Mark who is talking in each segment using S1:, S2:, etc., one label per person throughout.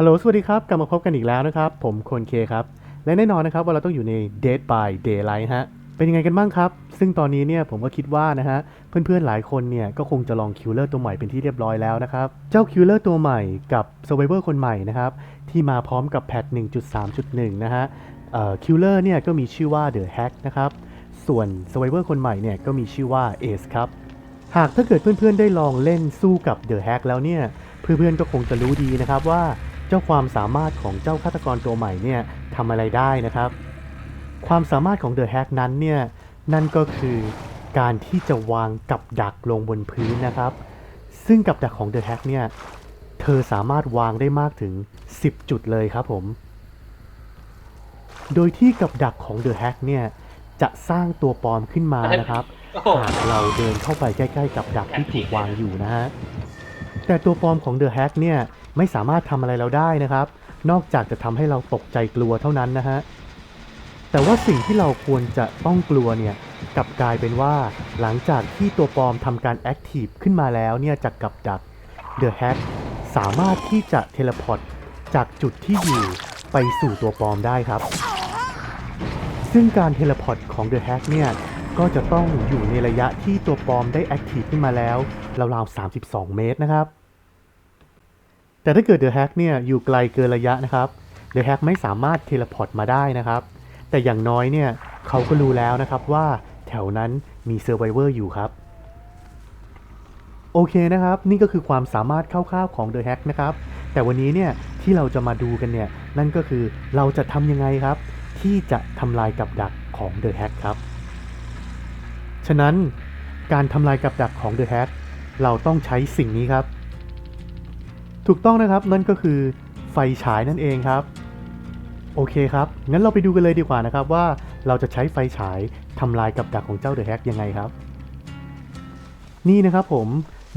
S1: ฮัลโหล สวัสดีครับ กลับมาพบกันอีกแล้วนะครับ ผมคนเคครับ และแน่นอนนะครับว่าเราต้องอยู่ใน Dead by Daylight ฮะ เป็นยังไงกันบ้างครับ ซึ่งตอนนี้เนี่ยผมก็คิดว่านะฮะ เพื่อนๆหลายคนเนี่ยก็คงจะลองคิลเลอร์ตัวใหม่เป็นที่เรียบร้อยแล้วนะครับ เจ้าคิลเลอร์ตัวใหม่กับ Survivor คนใหม่นะครับ ที่มาพร้อมกับแพท1.3.1 นะฮะคิลเลอร์เนี่ยก็มีชื่อว่า The Hack นะครับ ส่วน Survivor คนใหม่เนี่ยก็มีชื่อว่า Ace ครับหากถ้าเกิดเพื่อนๆได้ลองเล่นสู้กับ The Hack แล้วเนี่ยเพื่อนๆก็คงจะรู้ดีนะครับว่า เจ้าความสามารถของเจ้าฆาตกรตัวใหม่เนี่ยทำอะไรได้นะครับ ความสามารถของ The Hack นั้นเนี่ยนั่นก็คือการที่จะวางกับดักลงบนพื้นนะครับ ซึ่งกับดักของ The Hack เนี่ยเธอสามารถวางได้มากถึง 10 จุดเลยครับผม โดยที่กับดักของ The Hack เนี่ยจะสร้างตัวปลอมขึ้นมานะครับ
S2: โอ้โห
S1: หากเราเดินเข้าไปใกล้ ๆ กับดักที่ถูกวางอยู่นะฮะแต่ตัวปลอมของ The Hack เนี่ย ไม่สามารถทำอะไรเราได้นะครับ นอกจากจะทำให้เราตกใจกลัวเท่านั้นนะฮะแต่ว่าสิ่งที่เราควรจะต้องกลัวเนี่ยกลับกลายเป็นว่าหลังจากที่ตัวปลอมทำการแอคทีฟขึ้นมาแล้วเนี่ยจากกับดัก The Hack สามารถที่จะเทเลพอร์ตจากจุดที่อยู่ไปสู่ตัวปลอมได้ครับ ซึ่งการเทเลพอร์ตของ The Hack เนี่ยก็จะต้องอยู่ในระยะที่ตัวปลอมได้แอคทีฟขึ้นมาแล้วราวๆ32 เมตรนะครับ แต่ถ้าเกิด The Hack เนี่ยอยู่ไกลเกินระยะนะครับ The Hack ไม่สามารถเทเลพอร์ตมาได้นะครับ แต่อย่างน้อยเนี่ยเขาก็รู้แล้วนะครับว่าแถวนั้นมีเซอร์ไ o เวอร์อยู่ครับ โอเคนะครับ นี่ก็คือความสามารถคร่าวๆของ The Hack นะครับ แต่วันนี้เนี่ยที่เราจะมาดูกันเนี่ยนั่นก็คือเราจะทำยังไงครับ ที่จะทำลายกับดักของ The Hack ครับ ฉะนั้นการทำลายกับดักของ The Hack เราต้องใช้สิ่งนี้ครับ ถูกต้องนะครับนั่นก็คือไฟฉายนั่นเองครับ โอเคครับ งั้นเราไปดูกันเลยดีกว่านะครับว่าเราจะใช้ไฟฉายทำลายกับดักของเจ้า The Hack ยังไงครับ นี่นะครับผม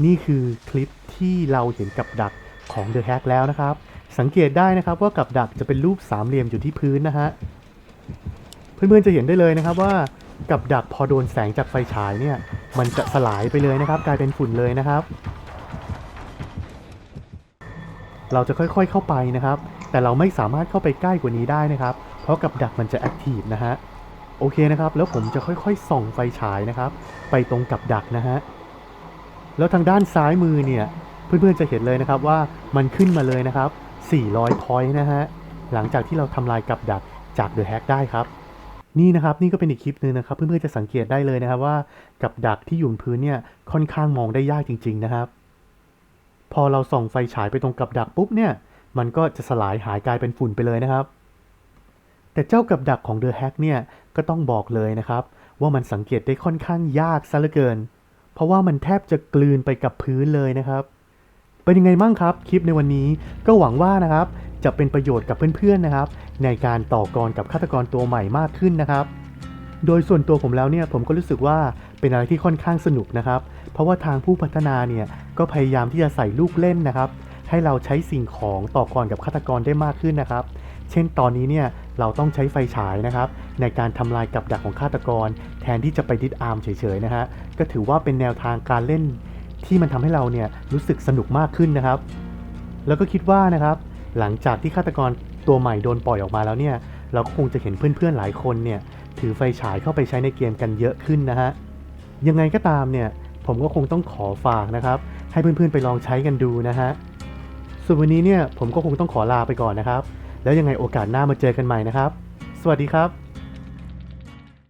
S1: นี่คือคลิปที่เราเห็นกับดักของ The Hack แล้วนะครับ สังเกตได้นะครับว่ากับดักจะเป็นรูปสามเหลี่ยมอยู่ที่พื้นนะฮะเพื่อนๆจะเห็นได้เลยนะครับว่ากับดักพอโดนแสงจากไฟฉายเนี่ยมันจะสลายไปเลยนะครับ กลายเป็นฝุ่นเลยนะครับ เราจะค่อยๆเข้าไปนะครับ แต่เราไม่สามารถเข้าไปใกล้กว่านี้ได้นะครับ เพราะกับดักมันจะแอคทีฟนะฮะ โอเคนะครับ แล้วผมจะค่อยๆ ส่องไฟฉายนะครับ ไปตรงกับดักนะฮะ แล้วทางด้านซ้ายมือเนี่ย เพื่อนๆจะเห็นเลยนะครับว่ามันขึ้นมาเลยนะครับ 400 พอยต์นะฮะ หลังจากที่เราทำลายกับดักจาก The Hack ได้ครับนี่นะครับนี่ก็เป็นอีกคลิปหนึงนะครับ เพื่อนๆจะสังเกตได้เลยนะครับว่ากับดักที่อยู่บนพื้นเนี่ยค่อนข้างมองได้ยากจริง ๆ นะครับ พอเราส่องไฟฉายไปตรงกับดักปุ๊บเนี่ย มันก็จะสลายหายกลายเป็นฝุ่นไปเลยนะครับ แต่เจ้ากับดักของ The Hack เนี่ยก็ต้องบอกเลยนะครับ ว่ามันสังเกตได้ค่อนข้างยากซะเหลือเกิน เพราะว่ามันแทบจะกลืนไปกับพื้นเลยนะครับเป็นยังไงบ้างครับ คลิปในวันนี้ก็หวังว่านะครับ จะเป็นประโยชน์กับเพื่อนๆนะครับ ในการต่อกรกับฆาตกรตัวใหม่มากขึ้นนะครับ โดยส่วนตัวผมแล้วเนี่ยผมก็รู้สึกว่าเป็นอะไรที่ค่อนข้างสนุกนะครับ เพราะว่าทางผู้พัฒนาเนี่ยก็พยายามที่จะใส่ลูกเล่นนะครับ ให้เราใช้สิ่งของต่อกรกับฆาตกรได้มากขึ้นนะครับ เช่นตอนนี้เนี่ยเราต้องใช้ไฟฉายนะครับ ในการทำลายกับดักของฆาตกร แทนที่จะไปดิสอาร์มเฉยๆนะฮะก็ถือว่าเป็นแนวทางการเล่น ที่มันทำให้เราเนี่ยรู้สึกสนุกมากขึ้นนะครับ แล้วก็คิดว่านะครับ หลังจากที่ฆาตกรตัวใหม่โดนปล่อยออกมาแล้วเนี่ยเราก็คงจะเห็นเพื่อนๆหลายคนเนี่ย ถือไฟฉายเข้าไปใช้ในเกมกันเยอะขึ้นนะฮะ ยังไงก็ตามเนี่ย ผมก็คงต้องขอฝากนะครับ ให้เพื่อนๆไปลองใช้กันดูนะฮะ ส่วนวันนี้เนี่ยผมก็คงต้องขอลาไปก่อนนะครับ แล้วยังไงโอกาสหน้ามาเจอกันใหม่นะครับ สวัสดีครับ